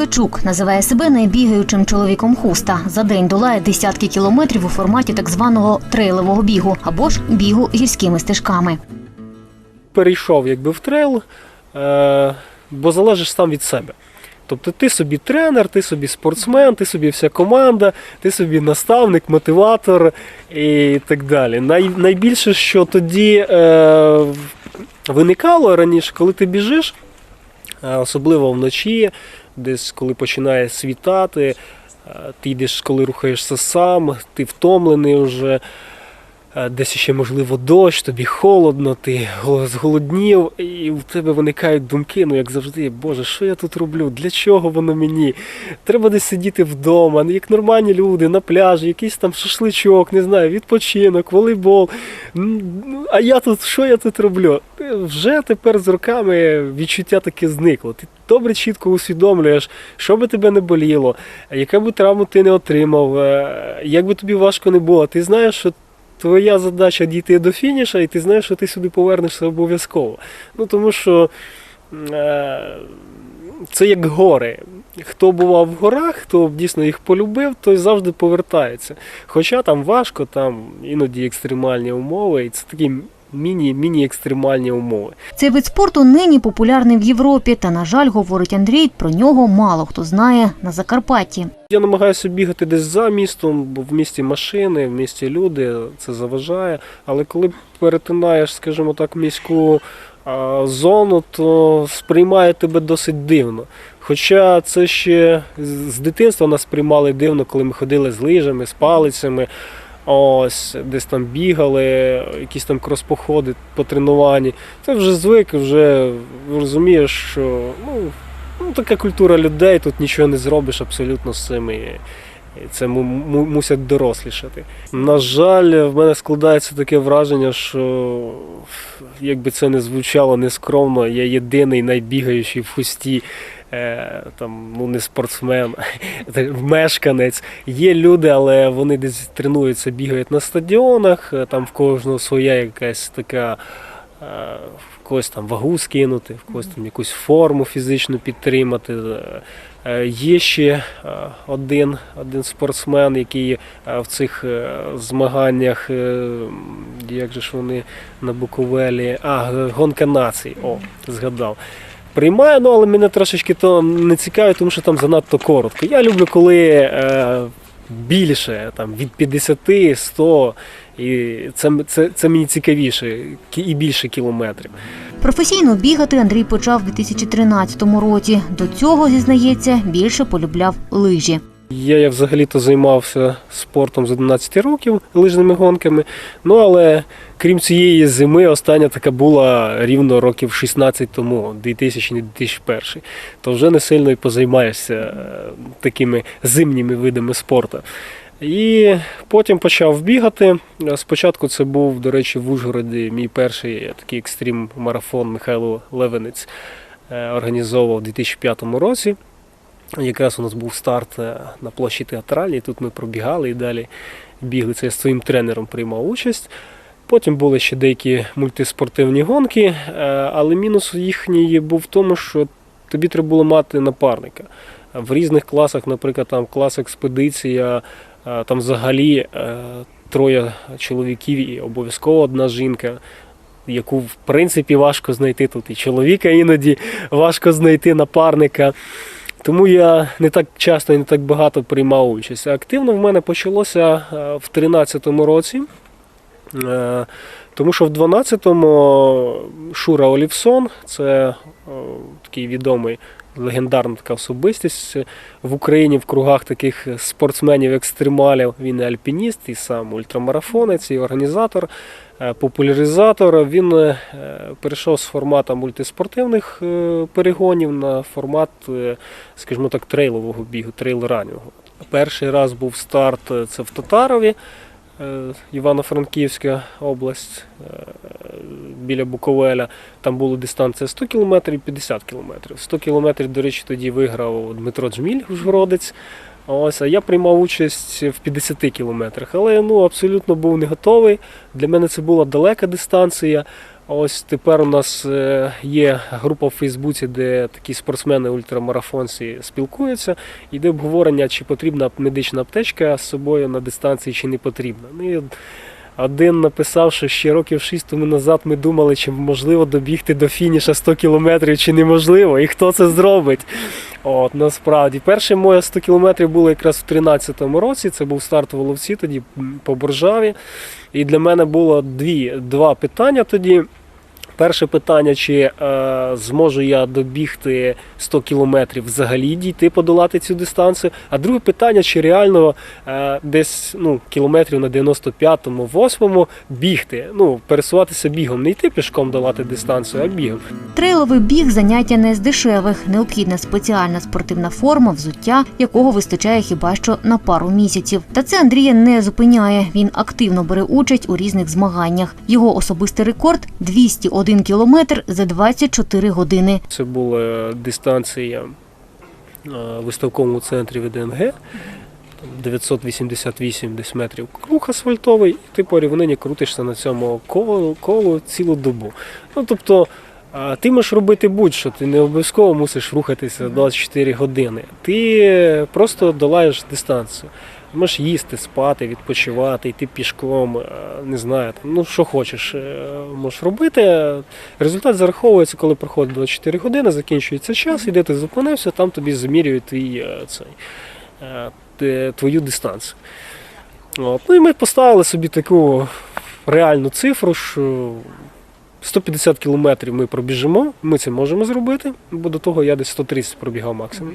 Ткачук називає себе найбігаючим чоловіком хуста. За день долає десятки кілометрів у форматі так званого трейлового бігу або ж бігу гірськими стежками. перейшов якби в трейл, е, бо залежиш сам від себе. Тобто ти собі тренер, ти собі спортсмен, ти собі вся команда, ти собі наставник, мотиватор і так далі. Най, найбільше, що тоді е, виникало раніше, коли ти біжиш, особливо вночі, десь коли починає світати, ти йдеш, коли рухаєшся сам, ти втомлений вже. Е, Десь ще можливо дощ, тобі холодно, ти зголоднів, і в тебе виникають думки, ну як завжди, Боже, що я тут роблю? Для чого воно мені? Треба десь сидіти вдома, ну, як нормальні люди, на пляжі, якийсь там шашличок, не знаю, відпочинок, волейбол. Ну, А я тут, що я тут роблю? Вже тепер з роками відчуття таке зникло. Ти добре чітко усвідомлюєш, що би тебе не боліло, яку би травму ти не отримав, е, як би тобі важко не було. Ти знаєш, що твоя задача дійти до фініша, і ти знаєш, що ти сюди повернешся обов'язково. Ну тому що е, це як гори. Хто бував в горах, хто дійсно їх полюбив, той завжди повертається. Хоча там важко, там іноді екстремальні умови, і це такі міні-міні-екстремальні умови. Цей вид спорту нині популярний в Європі, та, на жаль, говорить Андрій, про нього мало хто знає на Закарпатті. Я намагаюся бігати десь за містом, бо в місті машини, в місті люди, це заважає. Але коли перетинаєш, скажімо так, міську зону, то сприймає тебе досить дивно. Хоча це ще з дитинства нас сприймали дивно, коли ми ходили з лижами, з палицями. Ось десь там бігали, якісь там крос-походи по тренуванні. Це вже звик, вже розумієш, що ну, Ну, така культура людей, тут нічого не зробиш абсолютно з цим. І і це му- му- мусять дорослішати. На жаль, в мене складається таке враження, що як би це не звучало нескромно, я єдиний найбігаючий в хусті. Е, там, ну не спортсмен, мешканець. Є люди, але вони десь тренуються, бігають на стадіонах, е, там в кожного своя якась така е, в когось там вагу скинути, в когось там якусь форму фізичну підтримати. Є ще один, один спортсмен, який в цих змаганнях, як же ж вони на Буковелі, а, гонка націй, о, згадав. Приймаю, ну але мене трошечки то не цікавить, тому що там занадто коротко. Я люблю, коли е, більше, там, від 50, 100, і це, це, це мені цікавіше, і більше кілометрів. Професійно бігати Андрій почав у 2013 році. До цього, зізнається, більше полюбляв лижі. Я, я взагалі-то займався спортом з 11 років лижними гонками. Ну але крім цієї зими, остання така була рівно років 16 тому, 2000-2001. То вже не сильно і позаймаєшся е, такими зимніми видами спорту. І потім почав бігати. Спочатку це був, до речі, в Ужгороді мій перший такий екстрім марафон Михайло Левенець е, організовував у 2005 році. Якраз у нас був старт е, на площі театральній, тут ми пробігали і далі бігли. Це я з своїм тренером приймав участь. Потім були ще деякі мультиспортивні гонки, е, але мінус їхній був в тому, що тобі треба було мати напарника. В різних класах, наприклад, там клас експедиція, е, там взагалі троє чоловіків і обов'язково одна жінка, яку в принципі важко знайти тут. І чоловіка іноді важко знайти напарника. Тому я не так часто і не так багато приймав участь. Активно в мене почалося е, в 2013 році. Е, Тому що в 12-му Шура Олівсон, це е, такий відомий легендарна така особистість в Україні в кругах таких спортсменів-екстремалів. Він і альпініст, і сам ультрамарафонець, і організатор, е, популяризатор. Він е, перейшов з формату мультиспортивних е, перегонів на формат, скажімо так, трейлового бігу, трейл-ранінгового. Перший раз був старт це в Татарові. Івано-Франківська область біля Буковеля. Там була дистанція 100 км і 50 км. 100 км, до речі, тоді виграв Дмитро Джміль, Ужгородець. Ось, а я приймав участь в 50 кілометрах, але ну, абсолютно був не готовий. Для мене це була далека дистанція. Ось тепер у нас е, є група в Фейсбуці, де такі спортсмени ультрамарафонці спілкуються. Йде обговорення, чи потрібна медична аптечка з собою на дистанції, чи не потрібна. Ну, один написав, що ще років 6 тому назад ми думали, чи можливо добігти до фініша 100 кілометрів, чи неможливо, і хто це зробить. От, насправді, перше моє 100 кілометрів було якраз в 13-му році. Це був старт Воловці, тоді по Боржаві. І для мене було дві, два питання тоді. Перше питання, чи е, зможу я добігти 100 кілометрів взагалі дійти, подолати цю дистанцію. А друге питання, чи реально е, десь ну, кілометрів на 95-му, 8-му бігти, ну, пересуватися бігом, не йти пішком долати дистанцію, а бігом. Трейловий біг заняття не з дешевих. Необхідна спеціальна спортивна форма, взуття, якого вистачає хіба що на пару місяців. Та це Андрія не зупиняє. Він активно бере участь у різних змаганнях. Його особистий рекорд 201 кілометр за 24 години. Це була дистанція е, в виставковому центрі ВДНГ. 988 десь метрів круг асфальтовий, і ти по рівнині крутишся на цьому колу, цілу добу. Ну, тобто, ти можеш робити будь-що, ти не обов'язково мусиш рухатися 24 години. Ти просто долаєш дистанцію. Можеш їсти, спати, відпочивати, йти пішком, е, не знаю, там, ну що хочеш, е, можеш робити. Результат зараховується, коли проходить 24 години, закінчується час, і де ти зупинився, там тобі замірюють твій, е, цей, твою дистанцію. От. Ну і ми поставили собі таку реальну цифру, що 150 кілометрів ми пробіжимо, ми це можемо зробити, бо до того я десь 130 пробігав максимум.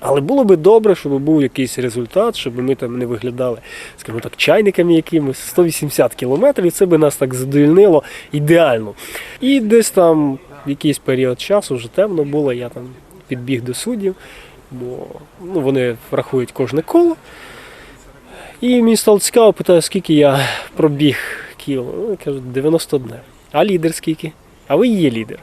Але було би добре, щоб був якийсь результат, щоб ми там не виглядали, скажімо так, чайниками якимось 180 кілометрів, і це би нас так задовільнило ідеально. І десь там в якийсь період часу вже темно було, я там підбіг до суддів, бо ну, вони рахують кожне коло. І мені стало цікаво, питаю, скільки я пробіг кіл. Ну, кажуть, 91. А лідер скільки? А ви є лідер.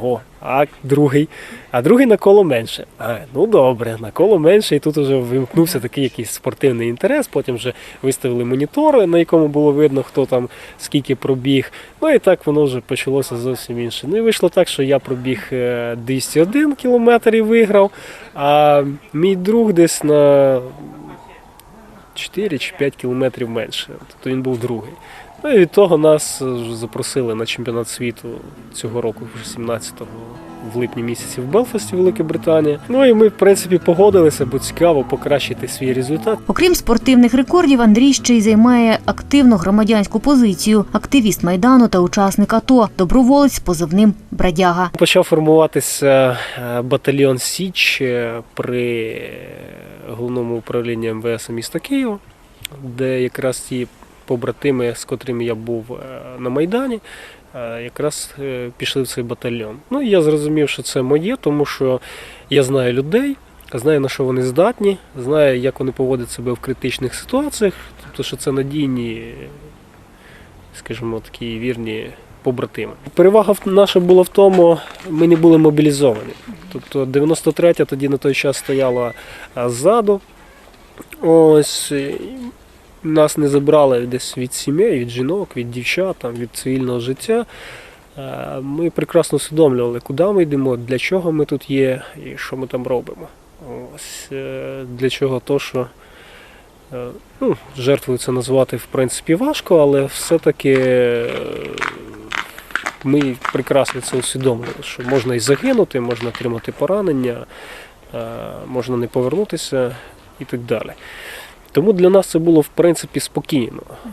Ого, а другий. А другий на коло менше. А, ну добре, на коло менше, і тут вже вимкнувся такий якийсь спортивний інтерес. Потім вже виставили монітори, на якому було видно, хто там скільки пробіг. Ну і так воно вже почалося зовсім інше. Ну і вийшло так, що я пробіг е, 201 кілометр і виграв, а мій друг десь на 4 чи 5 кілометрів менше. Тобто він був другий. Ну і від того нас запросили на чемпіонат світу цього року, вже 17-го, в липні місяці в Белфасті, Велика Британія. Ну і ми, в принципі, погодилися, бо цікаво покращити свій результат. Окрім спортивних рекордів, Андрій ще й займає активну громадянську позицію, активіст майдану та учасник АТО, доброволець з позивним Бродяга. Почав формуватися е, батальйон Січ при головному управлінні МВС міста Києва, де якраз ті побратими, з котрими я був е, на Майдані, е, якраз е, пішли в цей батальйон. Ну і я зрозумів, що це моє, тому що я знаю людей, знаю на що вони здатні, знаю, як вони поводять себе в критичних ситуаціях, тобто, що це надійні, скажімо, такі вірні побратими. Перевага наша була в тому, ми не були мобілізовані. Тобто 93-я тоді на той час стояла ззаду. Ось нас не забрали десь від сімей, від жінок, від дівчат, від цивільного життя. Е, Ми прекрасно усвідомлювали, куди ми йдемо, для чого ми тут є і що ми там робимо. Ось е, для чого то, що е, ну, жертвою це назвати в принципі важко, але все-таки ми прекрасно це усвідомлювали, що можна і загинути, можна отримати поранення, можна не повернутися і так далі. Тому для нас це було в принципі спокійно. Е,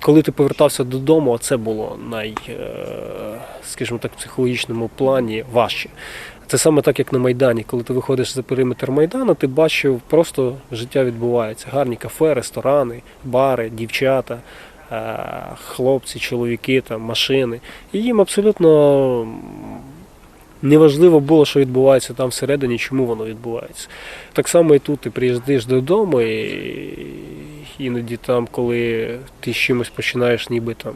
Коли ти повертався додому, це було най, е, скажімо так, в психологічному плані важче. Це саме так, як на Майдані. Коли ти виходиш за периметр Майдану, ти бачив, просто життя відбувається. Гарні кафе, ресторани, бари, дівчата, е, хлопці, чоловіки, там, машини. І їм абсолютно неважливо було, що відбувається там всередині, чому воно відбувається. Так само і тут ти приїздиш додому, і іноді там, коли ти з чимось починаєш ніби там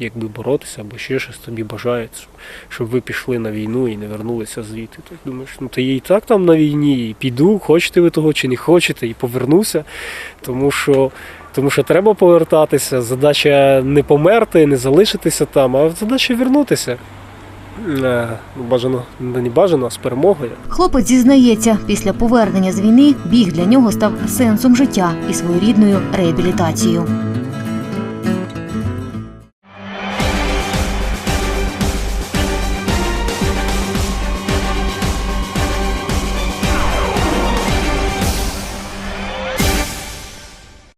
якби боротися або ще щось тобі бажають, щоб- ви пішли на війну і не вернулися звідти. Ти думаєш, ну та я і так там на війні, і піду, хочете ви того чи не хочете, і повернуся. Тому що Тому що треба повертатися. Задача не померти, не залишитися там, а задача вернутися. Е, Бажано, не бажано, а з перемогою. Хлопець зізнається, після повернення з війни біг для нього став сенсом життя і своєрідною реабілітацією.